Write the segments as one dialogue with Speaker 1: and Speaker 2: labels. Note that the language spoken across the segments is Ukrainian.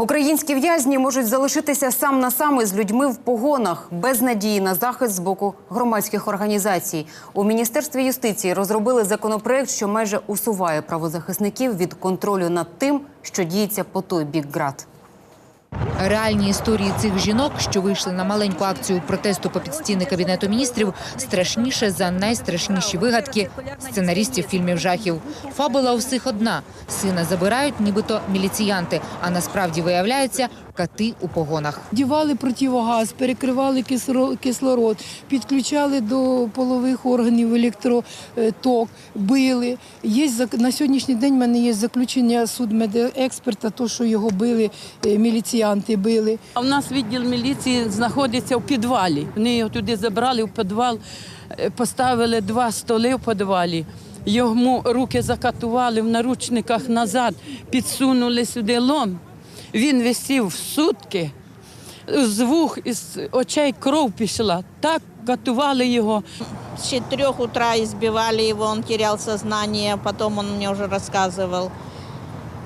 Speaker 1: Українські в'язні можуть залишитися сам на сам із людьми в погонах без надії на захист з боку громадських організацій. У міністерстві юстиції розробили законопроект, що майже усуває правозахисників від контролю над тим, що діється по той бік град.
Speaker 2: Реальні історії цих жінок, що вийшли на маленьку акцію протесту по підстіни кабінету міністрів, страшніше за найстрашніші вигадки сценарістів фільмів жахів. Фабула у всіх одна: сина забирають, нібито міліціянти, а насправді виявляються кати у погонах.
Speaker 3: Дівали противогаз, перекривали кислоро- кислород, підключали до полових органів електроток, били. Є зак- на сьогоднішній день в мене є заключення судмедексперта, то що його били, е, міліціянти били.
Speaker 4: А в нас відділ міліції знаходиться в підвалі. Вони його туди забрали в підвал, е, поставили два столи в підвалі. Йому руки закатували в наручниках назад, підсунули сюди лом. Він висів сутки, з вух, із очей кров пішла. Так катували його.
Speaker 5: С 4 утра избивали его, он терял сознание, потом он мне уже рассказывал.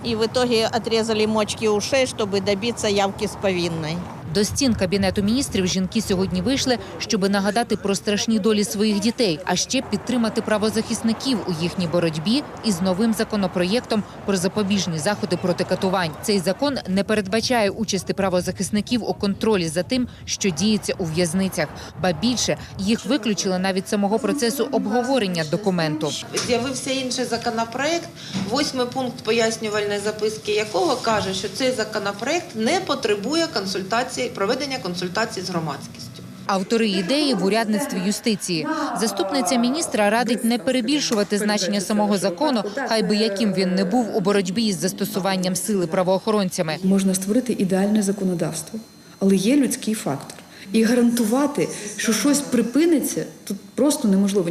Speaker 5: И в итоге отрезали мочки ушей, чтобы добиться явки с повинной.
Speaker 2: До стін кабінету міністрів жінки сьогодні вийшли, щоб нагадати про страшні долі своїх дітей, а ще підтримати правозахисників у їхній боротьбі із новим законопроєктом про запобіжні заходи проти катувань. Цей закон не передбачає участі правозахисників у контролі за тим, що діється у в'язницях, ба більше їх виключили навіть самого процесу обговорення документу.
Speaker 6: З'явився інший законопроект, восьмий пункт пояснювальної записки якого каже, що цей законопроект не потребує консультації, проведення консультацій з громадськістю.
Speaker 2: Автори ідеї в урядництві юстиції. Заступниця міністра радить не перебільшувати значення самого закону, хай би яким він не був у боротьбі із застосуванням сили правоохоронцями.
Speaker 7: Можна створити ідеальне законодавство, але є людський фактор. І гарантувати, що щось припиниться, тут просто неможливо.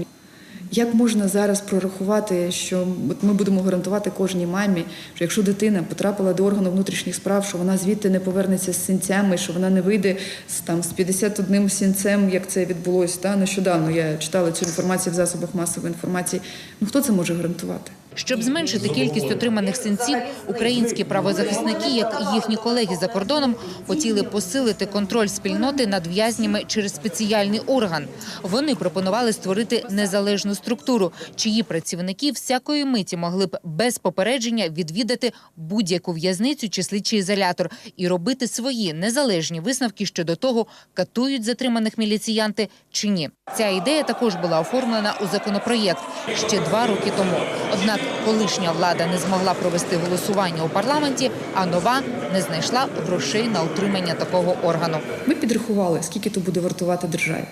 Speaker 7: Як можна зараз прорахувати, що ми будемо гарантувати кожній мамі, що якщо дитина потрапила до органу внутрішніх справ, що вона звідти не повернеться з синцями, що вона не вийде з там з 51 сінцем, як це відбулося та нещодавно. Я читала цю інформацію в засобах масової інформації. Ну хто це може гарантувати?
Speaker 2: Щоб зменшити кількість отриманих синців, українські правозахисники, як і їхні колеги за кордоном, хотіли посилити контроль спільноти над в'язнями через спеціальний орган. Вони пропонували створити незалежну структуру, чиї працівники всякої миті могли б без попередження відвідати будь-яку в'язницю чи слідчий ізолятор і робити свої незалежні висновки щодо того, катують затриманих міліціянти чи ні. Ця ідея також була оформлена у законопроєкт ще два роки тому. Однак колишня влада не змогла провести голосування у парламенті, а нова не знайшла грошей на утримання такого органу.
Speaker 7: Ми підрахували, скільки то буде вартувати державі.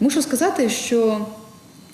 Speaker 7: Мушу сказати, що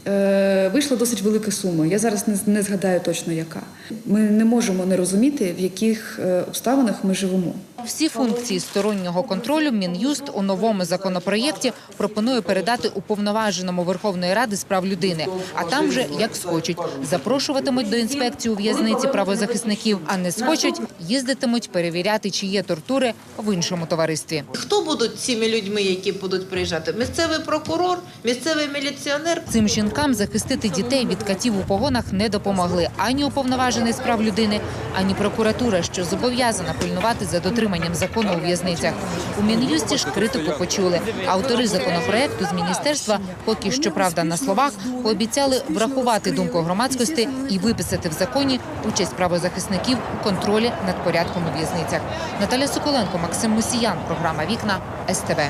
Speaker 7: е, вийшла досить велика сума. Я зараз не, не згадаю точно яка. Ми не можемо не розуміти, в яких е, обставинах ми живемо.
Speaker 2: Всі функції стороннього контролю Мін'юст у новому законопроєкті пропонує передати уповноваженому Верховної Ради з прав людини. А там вже як схочуть, запрошуватимуть до інспекції у в'язниці правозахисників, а не схочуть, їздитимуть перевіряти, чи є тортури в іншому товаристві.
Speaker 6: Хто будуть цими людьми, які будуть приїжджати? Місцевий прокурор, місцевий міліціонер.
Speaker 2: Цим жінкам захистити дітей від катів у погонах не допомогли ані уповноважений з прав людини, ані прокуратура, що зобов'язана пильнувати за дотриманням закону у в'язницях. У мін'юсті ж критику почули. Автори законопроекту з міністерства, поки що правда на словах, пообіцяли врахувати думку громадськості і виписати в законі участь правозахисників у контролі над порядком у в'язницях. Наталя Соколенко, Максим Мусіян, програма Вікна СТБ.